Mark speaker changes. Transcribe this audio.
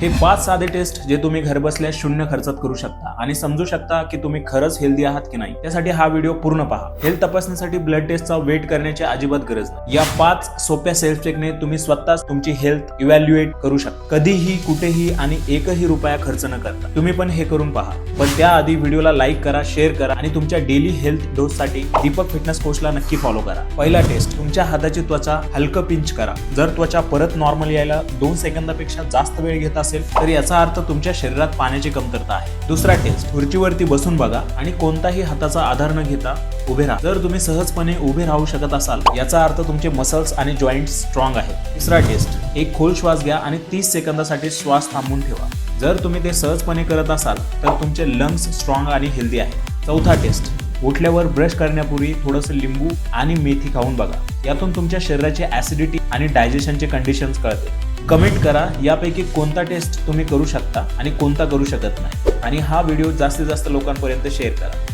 Speaker 1: हे पाच साधे टेस्ट जे तुम्ही घरबसल्या शून्य खर्चात करू शकता आणि समजू शकता की तुम्ही खरंच हेल्दी आहात की नाही. त्यासाठी हा व्हिडिओ पूर्ण पहा. हेल्थ तपासण्यासाठी ब्लड टेस्टचा वेट करण्याची अजिबात गरज नाही. या पाच सोप्या सेल्फ चेकने तुम्ही स्वतःच तुमची हेल्थ इव्हॅल्युएट करू शकता. कधीही कुठेही आणि एकही रुपया खर्च न करता. तुम्ही पण हे करून पहा. पण त्याआधी व्हिडिओला लाईक करा शेअर करा आणि तुमच्या डेली हेल्थ डोस साठी दीपक फिटनेस कोचला नक्की फॉलो करा. पहिला टेस्ट तुमच्या हाताची त्वचा हलकं पिंच करा. जर त्वचा परत नॉर्मल यायला दोन सेकंदापेक्षा जास्त वेळ घेत असेल तर याचा अर्थ तुमच्या शरीरात पाण्याची कमतरता आहे. दुसरा टेस्ट खुर्चीवरती बसून बघा आणि कोणताही हाताचा आधार न घेता उभे राहा. जर तुम्ही सहजपणे उभे राहू शकत असाल याचा अर्थ तुमचे मसल्स आणि जॉईंट स्ट्रॉंग आहेत. तिसरा टेस्ट एक खोल श्वास घ्या आणि तीस सेकंदासाठी श्वास थांबून ठेवा. जर तुम्ही ते सहजपणे करत असाल तर तुमचे लंग्स स्ट्रॉंग आणि हेल्दी आहेत. चौथा टेस्ट उठल्यावर ब्रश करण्यापूर्वी थोडंसं लिंबू आणि मेथी खाऊन बघा. यातून तुमच्या शरीराची ऍसिडिटी आणि डायजेशनचे कंडिशन्स कळते. कमेंट करा यापैकी कोणता टेस्ट तुम्ही करू शकता आणि कोणता करू शकत नाही. आणि हा व्हिडिओ जास्तीत जास्त लोकांपर्यंत शेअर करा.